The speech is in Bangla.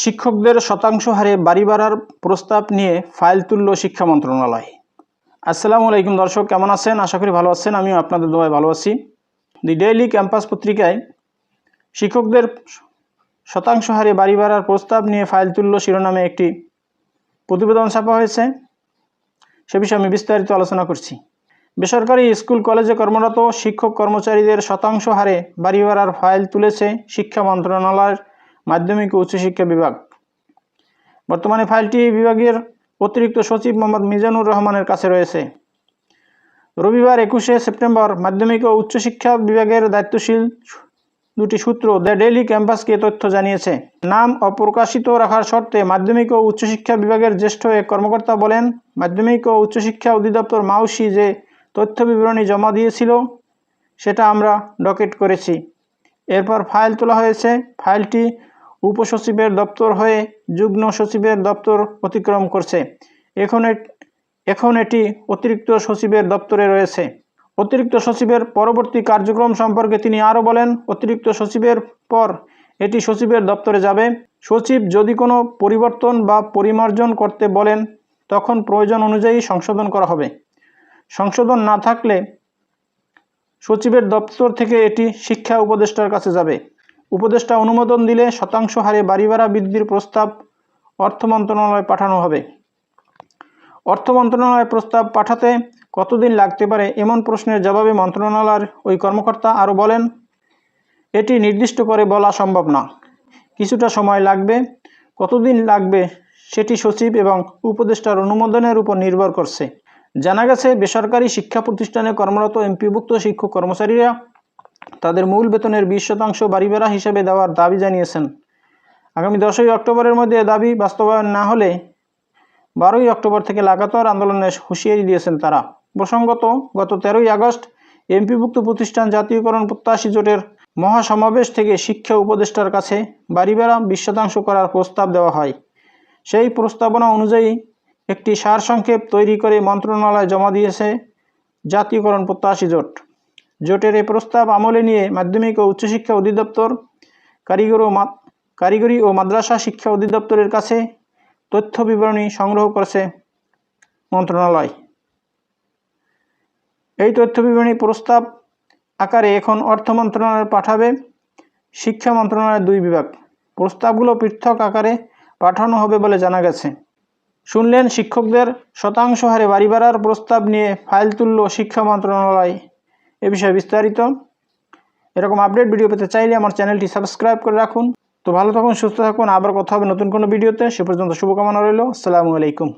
শিক্ষকদের শতাংশ হারে বাড়ি বাড়ার প্রস্তাব নিয়ে ফাইল তুলল শিক্ষা মন্ত্রণালয়। আসসালামু আলাইকুম দর্শক, কেমন আছেন? আশা করি ভালো আছেন, আমিও আপনাদের দোয়ায় ভালো আছি। দি ডেইলি ক্যাম্পাস পত্রিকায় শিক্ষকদের শতাংশ হারে বাড়ি বাড়ার প্রস্তাব নিয়ে ফাইল তুলল শিরোনামে একটি প্রতিবেদন ছাপা হয়েছে। সে বিষয়ে আমি বিস্তারিত আলোচনা করছি। বেসরকারি স্কুল, কলেজে কর্মরত শিক্ষক কর্মচারীদের শতাংশ হারে বাড়ি বাড়ার ফাইল তুলেছে শিক্ষা মন্ত্রণালয়ের মাধ্যমিক ও উচ্চশিক্ষা বিভাগ। বর্তমানে ফাইলটি বিভাগের অতিরিক্ত সচিব মোহাম্মদ মিজানুর রহমানের কাছে রয়েছে। রবিবার একুশে সেপ্টেম্বর মাধ্যমিক ও উচ্চশিক্ষা বিভাগের দায়িত্বশীল দুটি সূত্র দ্য ডেইলি ক্যাম্পাসকে তথ্য জানিয়েছে। নাম অপ্রকাশিত রাখার শর্তে মাধ্যমিক ও উচ্চশিক্ষা বিভাগের জ্যেষ্ঠ এক কর্মকর্তা বলেন, মাধ্যমিক ও উচ্চশিক্ষা অধিদপ্তর মাউসি যে তথ্য বিবরণী জমা দিয়েছিল, সেটা আমরা ডকেট করেছি। এরপর ফাইল তোলা হয়েছে। ফাইলটি উপসচিবের দপ্তর হয়ে যুগ্ম সচিবের দপ্তর অতিক্রম করছে। এখন এখন এটি অতিরিক্ত সচিবের দপ্তরে রয়েছে। অতিরিক্ত সচিবের পরবর্তী কার্যক্রম সম্পর্কে তিনি আরও বলেন, অতিরিক্ত সচিবের পর এটি সচিবের দপ্তরে যাবে। সচিব যদি কোনো পরিবর্তন বা পরিমার্জন করতে বলেন, তখন প্রয়োজন অনুযায়ী সংশোধন করা হবে। সংশোধন না থাকলে সচিবের দপ্তর থেকে এটি শিক্ষা উপদেষ্টার কাছে যাবে। উপদেষ্টা অনুমোদন দিলে শতাংশ হারে বাড়ি ভাড়া বৃদ্ধির প্রস্তাব অর্থ মন্ত্রণালয়ে পাঠানো হবে। অর্থ মন্ত্রণালয়ে প্রস্তাব পাঠাতে কতদিন লাগতে পারে এমন প্রশ্নের জবাবে মন্ত্রণালয়ের ওই কর্মকর্তা আরও বলেন, এটি নির্দিষ্ট করে বলা সম্ভব না। কিছুটা সময় লাগবে। কতদিন লাগবে সেটি সচিব এবং উপদেষ্টার অনুমোদনের উপর নির্ভর করছে। জানা গেছে, বেসরকারি শিক্ষা প্রতিষ্ঠানে কর্মরত এমপিভুক্ত শিক্ষক কর্মচারীরা তাদের মূল বেতনের বিশ শতাংশ বাড়ি ভাড়া হিসেবে দেওয়ার দাবি জানিয়েছেন। আগামী দশই অক্টোবরের মধ্যে দাবি বাস্তবায়ন না হলে বারোই অক্টোবর থেকে লাগাতার আন্দোলনের হুঁশিয়ারি দিয়েছেন তারা। প্রসঙ্গত, গত তেরোই আগস্ট এমপিভুক্ত প্রতিষ্ঠান জাতীয়করণ প্রত্যাশী জোটের মহাসমাবেশ থেকে শিক্ষা উপদেষ্টার কাছে বাড়ি বিশ শতাংশ করার প্রস্তাব দেওয়া হয়। সেই প্রস্তাবনা অনুযায়ী একটি সারসংক্ষেপ তৈরি করে মন্ত্রণালয় জমা দিয়েছে জাতীয়করণ প্রত্যাশী জোট। জোটের এই প্রস্তাব আমলে নিয়ে মাধ্যমিক ও উচ্চশিক্ষা অধিদপ্তর, কারিগর ও কারিগরি ও মাদ্রাসা শিক্ষা অধিদপ্তরের কাছে তথ্য বিবরণী সংগ্রহ করেছে মন্ত্রণালয়। এই তথ্য বিবরণী প্রস্তাব আকারে এখন অর্থ মন্ত্রণালয় পাঠাবে শিক্ষা মন্ত্রণালয়ের দুই বিভাগ। প্রস্তাবগুলো পৃথক আকারে পাঠানো হবে বলে জানা গেছে। শুনলেন শিক্ষকদের শতাংশ হারে বাড়ি বাড়ার প্রস্তাব নিয়ে ফাইল তুলল শিক্ষা মন্ত্রণালয়। এ বিষয়ে বিস্তারিত। এরকম আপডেট ভিডিও পেতে চাইলে আমার চ্যানেলটি সাবস্ক্রাইব করে রাখুন। তো ভালো থাকুন, সুস্থ থাকুন, আবার কথা হবে নতুন কোনো ভিডিওতে সে পর্যন্ত শুভকামনা রইল। আসসালামু আলাইকুম।